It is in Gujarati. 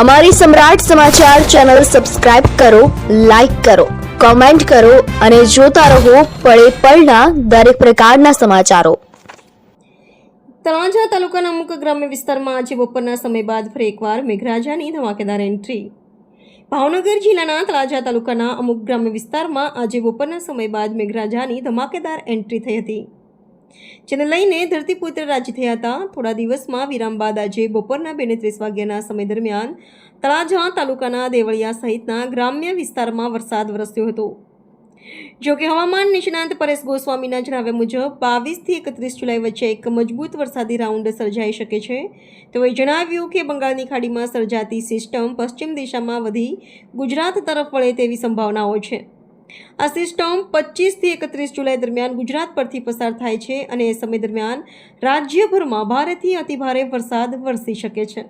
અમારી સમ્રાટ સમાચાર ચેનલ સબસ્ક્રાઇબ કરો, લાઇક કરો, કોમેન્ટ કરો અને જોતા રહો પળે પળના દરેક પ્રકારના સમાચારો. તળાજા તાલુકાના અમુક ગ્રામ્ય વિસ્તારમાં આજે બપોરના સમય બાદ ફરી એકવાર મેઘરાજાની ધમાકેદાર એન્ટ્રી. ભાવનગર જિલ્લાના તળાજા તાલુકાના અમુક ગ્રામ્ય વિસ્તારમાં આજે બપોરના સમય બાદ મેઘરાજાની ધમાકેદાર એન્ટ્રી થઈ હતી. જેને લઈને ધરતીપુત્ર રાજી થયા હતા. થોડા દિવસમાં વિરામ બાદ આજે બપોરના બેને ત્રીસ વાગ્યાના સમય દરમિયાન તળાજા તાલુકાના દેવળિયા સહિતના ગ્રામ્ય વિસ્તારમાં વરસાદ વરસ્યો હતો. જો કે હવામાન નિષ્ણાંત પરેશ ગોસ્વામીના જણાવ્યા મુજબ, બાવીસથી એકત્રીસ જુલાઈ વચ્ચે એક મજબૂત વરસાદી રાઉન્ડ સર્જાઈ શકે છે. તેઓએ જણાવ્યું કે બંગાળની ખાડીમાં સર્જાતી સિસ્ટમ પશ્ચિમ દિશામાં વધી, ગુજરાત તરફ વળે તેવી સંભાવનાઓ છે. આ સિસ્ટમ પચીસથી એકત્રીસ જુલાઈ દરમિયાન ગુજરાત પરથી પસાર થાય છે અને એ સમય દરમિયાન રાજ્યભરમાં ભારેથી અતિભારે વરસાદ વરસી શકે છે.